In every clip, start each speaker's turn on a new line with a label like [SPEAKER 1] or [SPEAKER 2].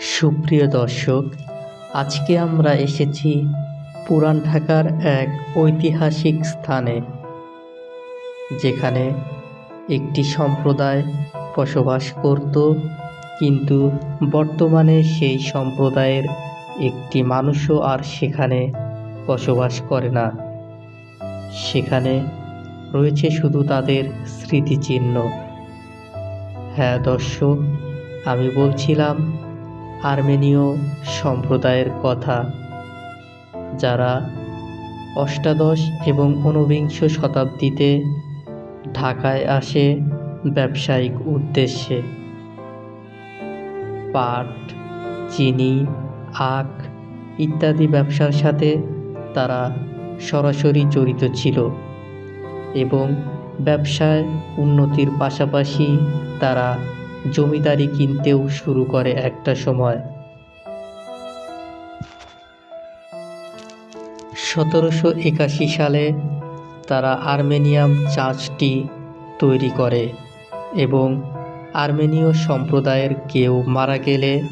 [SPEAKER 1] সুপ্রিয় দর্শক, আজকে আমরা এসেছি পুরান ঢাকার এক ঐতিহাসিক স্থানে, যেখানে একটি সম্প্রদায় বসবাস করত, কিন্তু বর্তমানে সেই সম্প্রদায়ের একটি মানুষও আর সেখানে বসবাস করে না। সেখানে রয়েছে শুধু তাদের স্মৃতিচিহ্ন। হ্যাঁ দর্শক, আমি বলছিলাম আর্মেনীয় সম্প্রদায়ের কথা, যারা অষ্টাদশ এবং ঊনবিংশ শতাব্দীতে ঢাকায় আসে ব্যবসায়িক উদ্দেশ্যে। পাট, চিনি, আখ ইত্যাদি ব্যবসার সাথে তারা সরাসরি জড়িত ছিল এবং ব্যবসায় উন্নতির পাশাপাশি তারা জমিদারি কিনতেও শুরু করে একটা সময়। সতেরোশো একাশি সালে তারা আর্মেনিয়াম চার্চটি তৈরি করে এবং আর্মেনীয় সম্প্রদায়ের কেউ মারা গেলে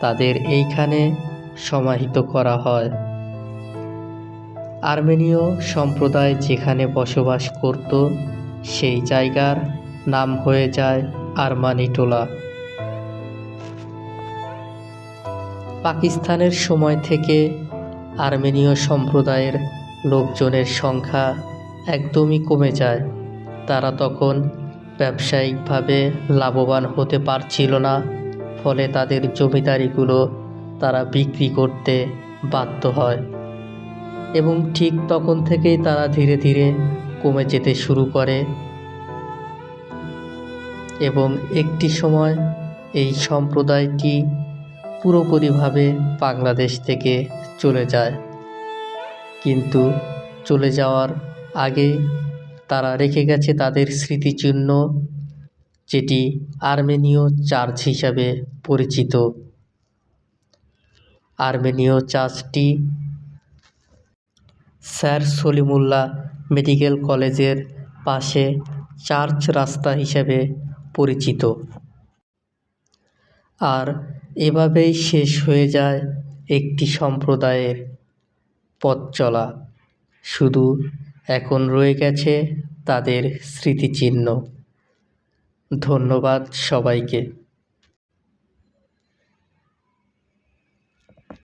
[SPEAKER 1] তাদের এইখানে সমাহিত করা হয়। আর্মেনীয় সম্প্রদায় যেখানে বসবাস করত, সেই জায়গার নাম হয়ে যায় আরমানিটোলা পাকিস্তানের সময় থেকে আর্মেনীয় সম্প্রদায়ের লোকজনের সংখ্যা একদমই কমে যায়। তারা তখন ব্যবসায়িকভাবে লাভবান হতে পারছিল না, ফলে তাদের জমিদারিগুলো তারা বিক্রি করতে বাধ্য হয় এবং ঠিক তখন থেকেই তারা ধীরে ধীরে কমে যেতে শুরু করে। এবং একটি সময় এই সম্প্রদায়টি পুরোপুরিভাবে বাংলাদেশ থেকে চলে যায়। কিন্তু চলে যাওয়ার আগে তারা রেখে গেছে তাদের স্মৃতিচিহ্ন, যেটি আর্মেনীয় চার্চ হিসাবে পরিচিত। আর্মেনীয় চার্চটি স্যার সলিমুল্লাহ মেডিকেল কলেজের পাশে চার্চ রাস্তা হিসেবে পরিচিত। আর এভাবেই শেষ হয়ে যায় একটি সম্প্রদায়ের পথ চলা। শুধু এখন রয়ে গেছে তাদের স্মৃতিচিহ্ন। ধন্যবাদ সবাইকে।